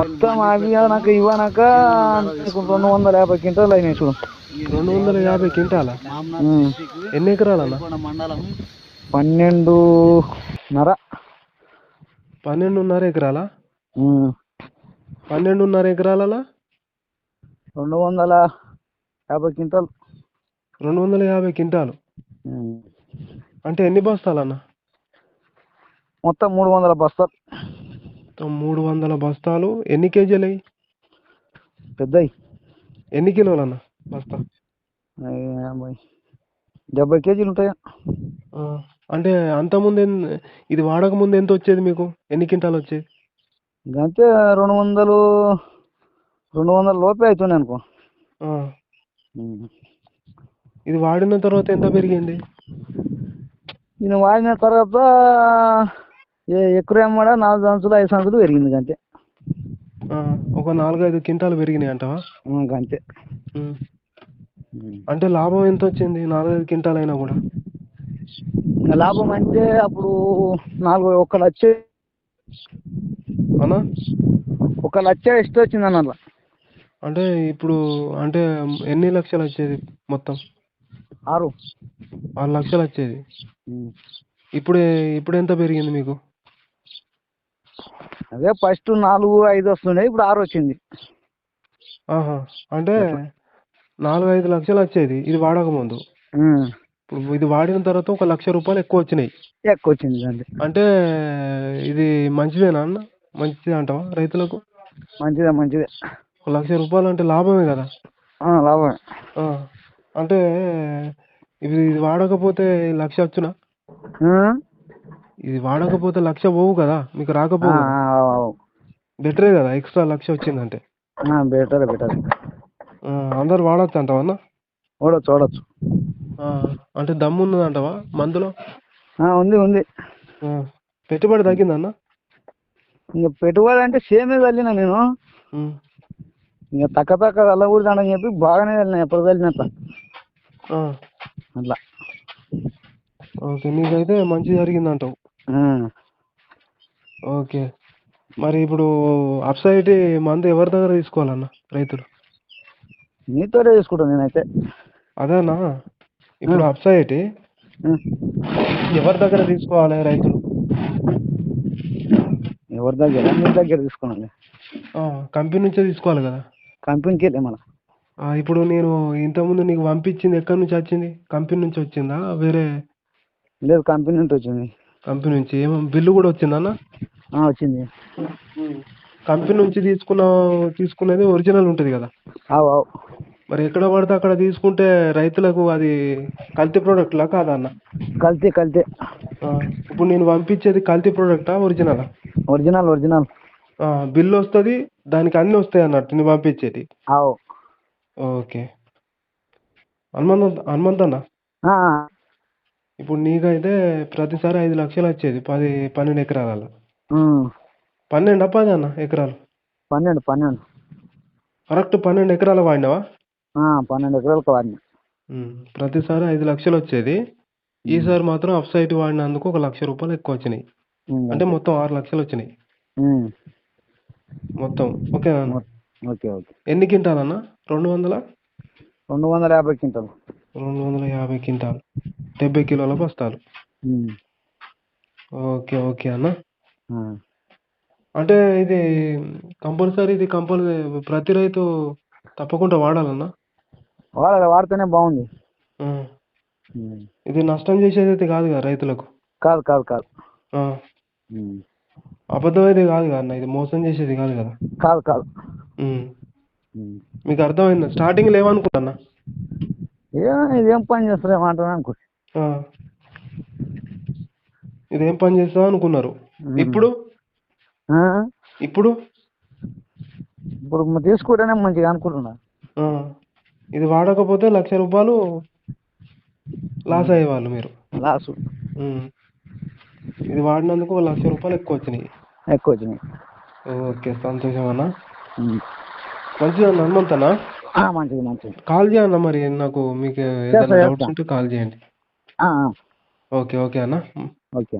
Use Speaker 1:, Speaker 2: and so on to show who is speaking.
Speaker 1: మొత్తం అవి నాకు ఇవ్వనాక నీకు రెండు వందల యాభై క్వింటాలు అయినాయి చూడు.
Speaker 2: రెండు వందల యాభై క్వింటాలా. ఎన్ని ఎకరాలన్నా?
Speaker 1: పన్నెండు నర.
Speaker 2: పన్నెండున్నర ఎకరాలా. పన్నెండున్నర ఎకరాలలో?
Speaker 1: రెండు వందల యాభై క్వింటాలు.
Speaker 2: రెండు వందల యాభై క్వింటాలు. అంటే ఎన్ని బస్తాలన్న?
Speaker 1: మొత్తం మూడు వందల బస్తాలు.
Speaker 2: మొత్తం మూడు వందల బస్తాలు ఎన్ని కేజీలు అయ్యి
Speaker 1: పెద్దవి
Speaker 2: ఎన్ని కిలోలన్న బస్తా?
Speaker 1: యాభై. డెబ్బై కేజీలు ఉంటాయా
Speaker 2: అంటే అంతకుముందు ఇది వాడక ముందు ఎంత వచ్చేది మీకు? ఎన్ని క్వింటాలు వచ్చేది?
Speaker 1: అంతే రెండు వందలు రెండు వందల లోపే అవుతున్నాయి అనుకో.
Speaker 2: ఇది వాడిన తర్వాత ఎంత పెరిగింది?
Speaker 1: నేను వాడిన తర్వాత ఎక్కువ అమ్మడా నాలుగు సంచులు ఐదు సంచులు పెరిగింది అంతే
Speaker 2: ఒక నాలుగైదు క్వింటాలు పెరిగినాయి అంటావా?
Speaker 1: అంతే.
Speaker 2: అంటే లాభం ఎంత వచ్చింది? నాలుగైదు క్వింటాలు అయినా కూడా.
Speaker 1: లాభం అంటే అప్పుడు నాలుగు ఒక లక్ష.
Speaker 2: అన్నా?
Speaker 1: ఒక లక్ష ఎస్ట్ వచ్చింది అన్న
Speaker 2: అంటే ఇప్పుడు అంటే ఎన్ని లక్షలు వచ్చేది మొత్తం?
Speaker 1: ఆరు.
Speaker 2: ఆరు లక్షలు వచ్చేది. ఇప్పుడు ఇప్పుడు ఎంత పెరిగింది మీకు?
Speaker 1: అదే ఫస్ట్ నాలుగు ఐదు వస్తుండే ఇప్పుడు ఆరు వచ్చింది.
Speaker 2: ఆహా అంటే నాలుగు ఐదు లక్షలు వచ్చేది ఇది వాడక ముందు. ఇప్పుడు ఇది వాడిన తర్వాత ఒక లక్ష రూపాయలు ఎక్కువ వచ్చినాయి.
Speaker 1: ఎక్కువ వచ్చింది
Speaker 2: అంటే ఇది మంచిదేనా అన్న? మంచిది అంటావా రైతులకు?
Speaker 1: మంచిదే మంచిదే.
Speaker 2: ఒక లక్ష రూపాయలు అంటే లాభమే కదా?
Speaker 1: ఆ, లాభమే.
Speaker 2: ఆ, అంటే ఇది ఇది వాడకపోతే లక్ష వచ్చునా? ఇది వాడకపోతే లక్ష పోవు కదా మీకు రాకపోవు. బెటరే కదా ఎక్స్ట్రా లక్ష వచ్చిందంటే.
Speaker 1: బెటర్ బెటర్
Speaker 2: అందరు వాడచ్చు అంటావా అన్న?
Speaker 1: చూడొచ్చు
Speaker 2: ఆ, అంటే దమ్ము ఉన్నది అంటావా మందులో?
Speaker 1: ఉంది ఉంది.
Speaker 2: పెట్టుబడి తగ్గిందన్న
Speaker 1: ఇంకా పెట్టుబడి అంటే సేమే చల్లిన నేను. ఇంకా తక్క తక్క వెళ్ళకూడదని చెప్పి బాగానే వెళ్ళిన ఎప్పుడు వెళ్ళినంత అట్లా.
Speaker 2: ఓకే నీకైతే మంచి జరిగింది అంటావు
Speaker 1: ఆ.
Speaker 2: ఓకే. మరి ఇప్పుడు అప్సైట్ మందు ఎవరి దగ్గర తీసుకోవాలన్న రైతులు?
Speaker 1: నీతోనే తీసుకుంటాను నేనైతే.
Speaker 2: అదేనా? ఇప్పుడు అప్సైట్. ఎవరి దగ్గర తీసుకోవాలి రైతులు?
Speaker 1: ఎవరి దగ్గర? నీ దగ్గర
Speaker 2: ఆ, కంపెనీ నుంచే తీసుకోవాలి కదా?
Speaker 1: కంపెనీకి వెళ్ళే మన
Speaker 2: ఇప్పుడు నేను ఇంతకుముందు నీకు పంపించింది ఎక్కడి నుంచి వచ్చింది? కంపెనీ నుంచి వచ్చిందా? వేరే
Speaker 1: లేదు కంపెనీ నుండి వచ్చింది.
Speaker 2: కంపెనీ నుంచి ఏమో బిల్లు కూడా వచ్చిందన్న?
Speaker 1: వచ్చింది.
Speaker 2: కంపెనీ నుంచి తీసుకున్న తీసుకునేది ఒరిజినల్ ఉంటుంది కదా?
Speaker 1: అవు అవు.
Speaker 2: మరి ఎక్కడ పడితే అక్కడ తీసుకుంటే రైతులకు అది కల్తీ ప్రోడక్ట్లా కాదా అన్న?
Speaker 1: కల్తీ కల్తీ.
Speaker 2: ఇప్పుడు నేను పంపించేది కల్తీ ప్రోడక్టా ఒరిజినలా?
Speaker 1: Original original.
Speaker 2: బిల్లు వస్తుంది దానికి అన్నీ వస్తాయి అన్నట్టు నేను పంపించేది. ఓకే. హనుమంత్ హనుమంత్ అన్న? ఇప్పుడు నీకైతే ప్రతిసారి ఐదు లక్షలు వచ్చేది పది పన్నెండు ఎకరాలలో.
Speaker 1: ఉమ్.
Speaker 2: పన్నెండా పది అన్న ఎకరాలు?
Speaker 1: పన్నెండు పన్నెండు.
Speaker 2: కరెక్ట్ పన్నెండు ఎకరాలు వాడినావా?
Speaker 1: పన్నెండు ఎకరాలకు వాడిన.
Speaker 2: ప్రతిసారి ఐదు లక్షలు వచ్చేది. ఈసారి మాత్రం అప్ సైట్ వాడినందుకు ఒక లక్ష రూపాయలు ఎక్కువ వచ్చినాయి. అంటే మొత్తం ఆరు లక్షలు వచ్చినాయి. మొత్తం. Okay
Speaker 1: okay okay.
Speaker 2: ఎన్ని క్వింటాలన్న? రెండు వందల?
Speaker 1: రెండు వందల యాభై క్వింటాలు.
Speaker 2: రెండు వందల యాభై క్వింటాలు. డెబ్బై కిలోల బస్తాలు. ఓకే ఓకే అన్న. అంటే ఇది కంపల్సరీ ఇది కంపల్సరీ ప్రతి రైతు తప్పకుండా వాడాలన్నా?
Speaker 1: వాడ వాడితేనే బాగుంది.
Speaker 2: ఇది నష్టం చేసేది అయితే కాదు కదా రైతులకు?
Speaker 1: కాదు కాదు కాదు.
Speaker 2: అబద్ధం అయితే కాదు కదా అన్న ఇది మోసం చేసేది కాదు కదా?
Speaker 1: కాదు కాదు.
Speaker 2: మీకు అర్థమైందా? స్టార్టింగ్లో ఏమనుకున్నా
Speaker 1: ఏం ఇదేం పని చేస్తారు ఏమంటారు అనుకో
Speaker 2: ఇదేం పని చేస్తావు అనుకున్నారు? ఇప్పుడు? ఇప్పుడు?
Speaker 1: ఇప్పుడు తీసుకుంటేనే మంచిగా అనుకుంటున్నా.
Speaker 2: ఇది వాడకపోతే లక్ష రూపాయలు లాస్ అయ్యేవాళ్ళు మీరు.
Speaker 1: లాసు.
Speaker 2: ఇది వాడినందుకు లక్ష రూపాయలు ఎక్కువ వచ్చినాయి.
Speaker 1: ఎక్కువ వచ్చినాయి.
Speaker 2: ఓకే సంతోషం అన్న. మంచిది అన్న హనుమంతనా
Speaker 1: ఆ, మంచిది మంచిది.
Speaker 2: కాల్ చేయన్న మరి నాకు మీకు ఏదైనా
Speaker 1: చేస్తా,
Speaker 2: డౌట్స్
Speaker 1: చేస్తా.
Speaker 2: ఉంటే కాల్ చేయండి. ఓకే ఓకే అన్న.
Speaker 1: ఓకే.